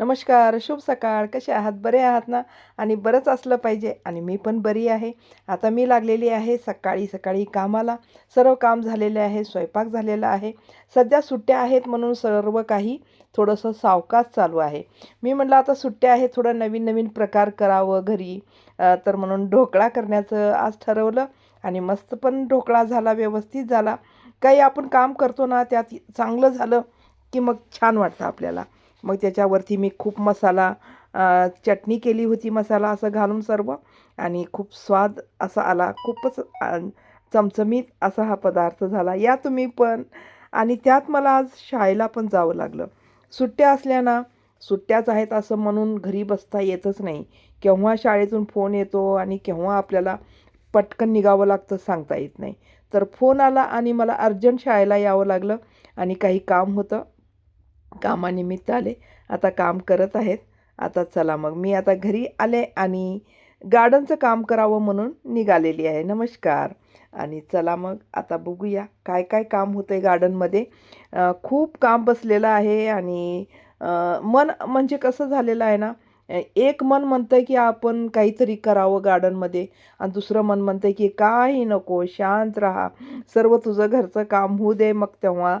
नमस्कार शुभ सकाळ. कसे आहात? बरे आहात ना? आणि बरंच असलं पाहिजे. आणि मी पण बरी आहे. आता मी लागलेली आहे सकाळी सकाळी कामाला. सर्व काम झालेले आहे स्वयंपाक झालेला आहे. सध्या सुट्ट्या आहेत म्हणून सर्व काही थोडंसं सावकाश चालू आहे. मी म्हटलं आता सुट्ट्या आहेत थोडं नवीन नवीन प्रकार करावं घरी. तर म्हणून ढोकळा करण्याचं आज ठरवलं. आणि मस्त पण ढोकळा झाला व्यवस्थित झाला. काही आपण काम करतो ना त्यात चांगलं झालं की मग छान वाटतं आपल्याला. मग त्याच्यावरती मी खूप मसाला चटणी केली होती मसाला असं घालून सर्व. आणि खूप स्वाद असा आला. खूपच चमचमीत असा हा पदार्थ झाला. या तुम्ही पण. आणि त्यात मला आज शाळेला पण जावं लागलं. सुट्ट्या असल्या ना सुट्ट्याच आहेत असं म्हणून घरी बसता येतच नाही. केव्हा शाळेतून फोन येतो आणि केव्हा आपल्याला पटकन निघावं लागतं सांगता येत नाही. तर फोन आला आणि मला अर्जंट शाळेला यावं लागलं आणि काही काम होतं. कामानिमित्त आले आता काम करत आहेत. आता चला मग. मी आता घरी आले आणि गार्डनचं काम करावं म्हणून निघालेली आहे. नमस्कार. आणि चला मग आता बघूया काय काय काम होतं आहे गार्डनमध्ये खूप काम बसलेलं आहे आणि मन म्हणजे कसं झालेलं आहे ना एक मन म्हणतं आहे की आपण काहीतरी करावं गार्डनमध्ये आणि दुसरं मन म्हणतं आहे की काही नको शांत राहा. सर्व तुझं घरचं काम होऊ दे मग तेव्हा.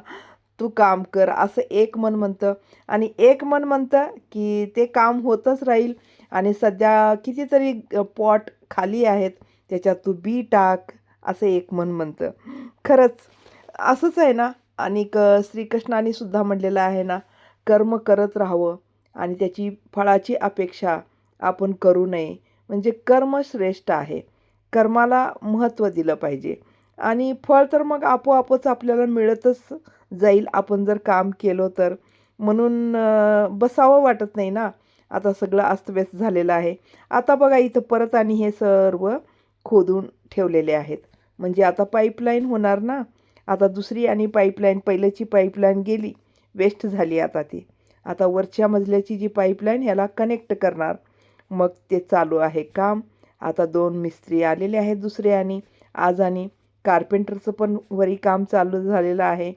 तू काम कर असं एक मन म्हणतं. आणि एक मन म्हणतं की ते काम होतच राहील. आणि सध्या कितीतरी पॉट खाली आहेत त्याच्यात तू बी टाक असं एक मन म्हणतं. खरंच असंच आहे ना? आणि क श्रीकृष्णाने सुद्धा म्हणलेलं आहे ना कर्म करत राहावं. आणि त्याची फळाची अपेक्षा आपण करू नये. म्हणजे कर्म श्रेष्ठ आहे. कर्माला महत्त्व दिलं पाहिजे. आणि फळ तर मग आपोआपच आपल्याला मिळतच जाईल. आपण जर काम केलं तर. म्हणून बसावं वाटत नाही ना. आता सगळं अस्तव्यस्त झालेलं आहे. आता बघा इथं परत आणि हे सर्व खोदून ठेवलेले आहेत. म्हणजे आता पाईपलाईन होणार ना. आता दुसरी आणि पाईपलाईन पहिल्याची पाईपलाईन गेली. वेस्ट झाली आता ती. आता वरच्या मजल्याची जी पाईपलाईन ह्याला कनेक्ट करणार. मग ते चालू आहे काम. आता दोन मिस्त्री आलेले आहेत दुसरे आणि आज आणि कार्पेंटरचं पण वरी काम चालू झालेलं आहे.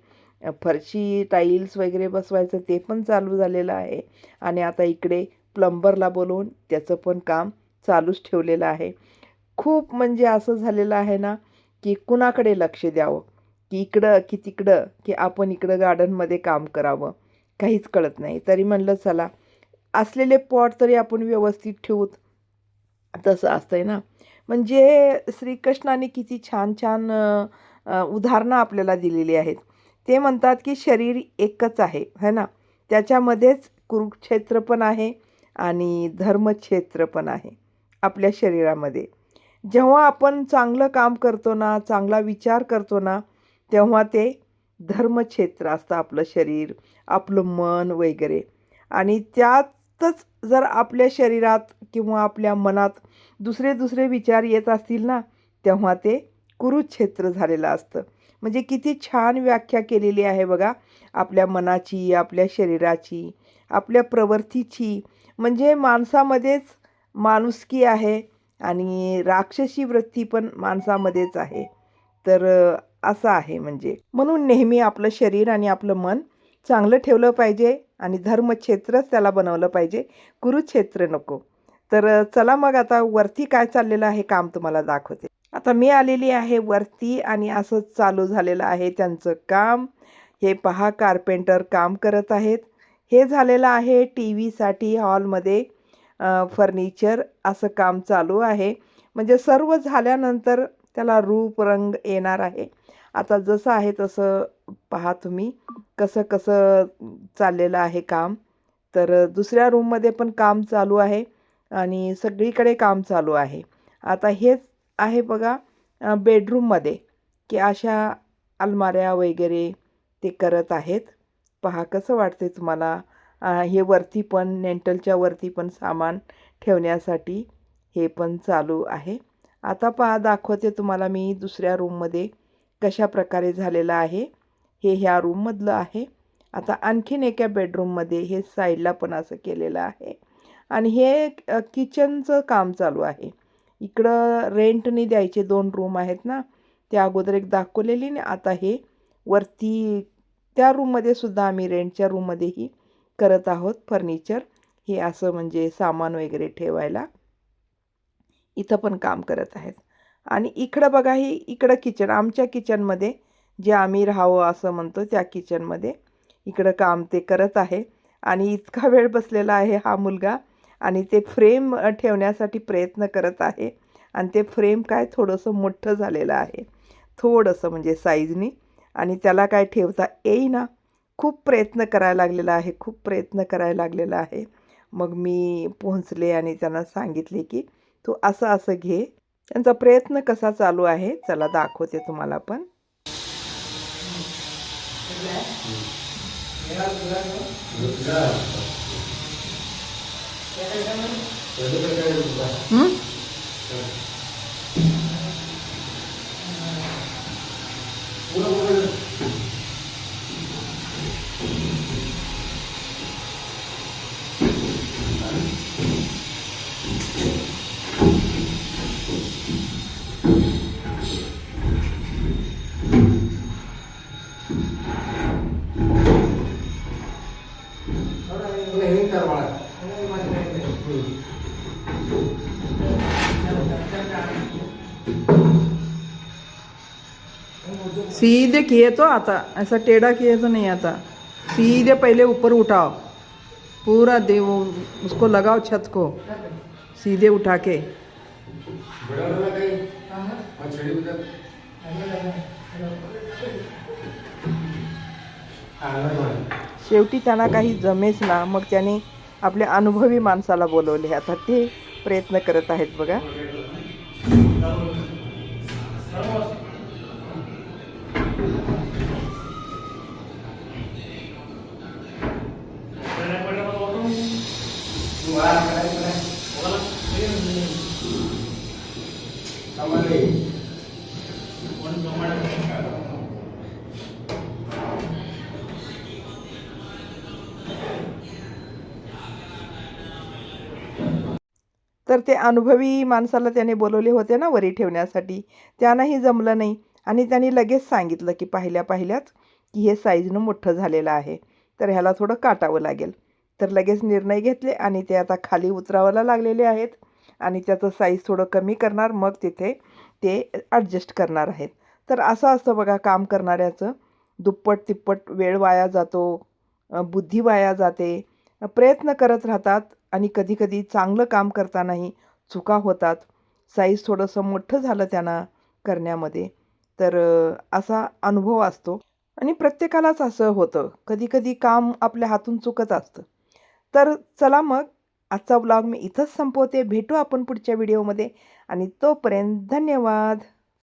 फरशी टाईल्स वगैरे बसवायचं ते पण चालू झालेलं आहे. आणि आता इकडे प्लंबरला बोलवून त्याचं पण काम चालूच ठेवलेलं आहे. खूप म्हणजे असं झालेलं आहे ना की कुणाकडे लक्ष द्यावं? की इकडं की तिकडं? की आपण इकडं गार्डनमध्ये काम करावं? काहीच कळत नाही. तरी म्हणलं चला असलेले पॉट तरी आपण व्यवस्थित ठेवूत. तसं असतं आहे ना. म्हणजे श्रीकृष्णाने किती छान छान उदाहरणं आपल्याला दिलेली आहेत. ते म्हणतात की शरीर एकच आहे है ना? त्याच्यामध्येच कुरुक्षेत्र पण आहे आणि धर्मक्षेत्र पण आहे आपल्या शरीरामध्ये. जेव्हा आपण चांगलं काम करतो ना चांगला विचार करतो ना तेव्हा ते धर्मक्षेत्र असतं आपलं शरीर आपलं मन वगैरे. आणि त्यातच जर आपल्या शरीरात किंवा आपल्या मनात दुसरे दुसरे विचार येत असतील ना तेव्हा ते कुरुक्षेत्र झालेलं असतं. म्हणजे किती छान व्याख्या केलेली आहे बघा आपल्या मनाची आपल्या शरीराची आपल्या प्रवृत्तीची. म्हणजे माणसामध्येच माणुसकी आहे आणि राक्षसी वृत्ती पण माणसामध्येच आहे. तर असं आहे म्हणजे. म्हणून नेहमी आपलं शरीर आणि आपलं मन चांगलं ठेवलं पाहिजे आणि धर्मक्षेत्रच त्याला बनवलं पाहिजे. कुरुक्षेत्र नको. तर चला मग आता वरती काय चाललेलं आहे काम तुम्हाला दाखवते. आता मी आलेली आहे वरती आणि असंच चालू झालेलं आहे त्यांचं काम. हे पहा कार्पेंटर काम करत आहेत. हे झालेलं आहे टी व्हीसाठी हॉलमध्ये फर्निचर असं काम चालू आहे. म्हणजे सर्व झाल्यानंतर त्याला रूप रंग येणार आहे. आता जसं आहे तसं पहा तुम्ही कसं कसं चाललेलं आहे काम. तर दुसऱ्या रूममध्ये पण काम चालू आहे आणि सगळीकडे काम चालू आहे. आता हेच आहे बघा बेडरूममध्ये की अशा अलमाऱ्या वगैरे ते करत आहेत. पहा कसं वाटते तुम्हाला हे वरती पण नेंटलच्या वरती पण सामान ठेवण्यासाठी हे पण चालू आहे. आता पहा दाखवते तुम्हाला मी दुसऱ्या रूममध्ये कशा प्रकारे झालेलं आहे? हे ह्या रूममधलं आहे. आता आणखीन एका बेडरूममध्ये हे साईडला पण असं केलेलं आहे. आणि हे किचनचं काम चालू आहे. इकडं रेंटने द्यायचे दोन रूम आहेत ना त्या अगोदर एक दाखवलेली ना आता हे वरती त्या रूममध्ये सुद्धा आम्ही रेंटच्या रूममध्येही करत आहोत फर्निचर हे असं म्हणजे सामान वगैरे ठेवायला. इथं पण काम करत आहेत. आणि इकडं बघा ही इकडं किचन आमच्या किचनमध्ये जे आम्ही राहावं असं म्हणतो त्या किचनमध्ये इकडं काम ते करत आहे. आणि इतका वेळ बसलेला आहे हा मुलगा आणि ते फ्रेम ठेवण्यासाठी प्रयत्न करत आहे. आणि ते फ्रेम काय थोडंसं मोठं झालेलं आहे. थोडंसं म्हणजे साईजनी आणि त्याला काय ठेवता येईना. खूप प्रयत्न करायला लागलेला आहे खूप प्रयत्न करायला लागलेला आहे. मग मी पोहोचले आणि त्यांना सांगितले की तू असं असं घे. त्यांचा प्रयत्न कसा चालू आहे चला दाखवते तुम्हाला पण हं? सीधे किए तो आता. ऐसा टेढ़ा किए तो नहीं आता. सीधे पहले ऊपर उठाओ पूरा दे वो उसको लगाओ छत को. सीधे उठा के शेवटी त्यांना काही जमेच ना. मग त्याने आपल्या अनुभवी माणसाला बोलवले. आता ते प्रयत्न करत आहेत बघा. तर ते अनुभवी माणसाला त्याने बोलवले होते ना वरी ठेवण्यासाठी. त्यांनाही जमलं नाही आणि त्यांनी लगेच सांगितलं की पाहिल्या पाहिल्याच की हे साईजनं मोठं झालेलं आहे. तर ह्याला थोडं काटावं लागेल. तर लगेच निर्णय घेतले आणि ते आता खाली उतरावायला लागलेले आहेत आणि त्याचं साईज थोडं कमी करणार. मग तिथे ते ॲडजस्ट करणार आहेत. तर असं असतं बघा काम करणाऱ्याचं. दुप्पट तिप्पट वेळ वाया जातो बुद्धी वाया जाते. प्रयत्न करत राहतात आणि कधीकधी चांगलं काम करतानाही चुका होतात. साईज थोडंसं मोठं झालं त्यांना करण्यामध्ये. तर असा अनुभव असतो. आणि प्रत्येकालाच असं होतं. कधीकधी काम आपल्या हातून चुकत असतं. तर चला मग आजचा ब्लॉग मी इथंच संपवते. भेटू आपण पुढच्या व्हिडिओमध्ये आणि तोपर्यंत धन्यवाद.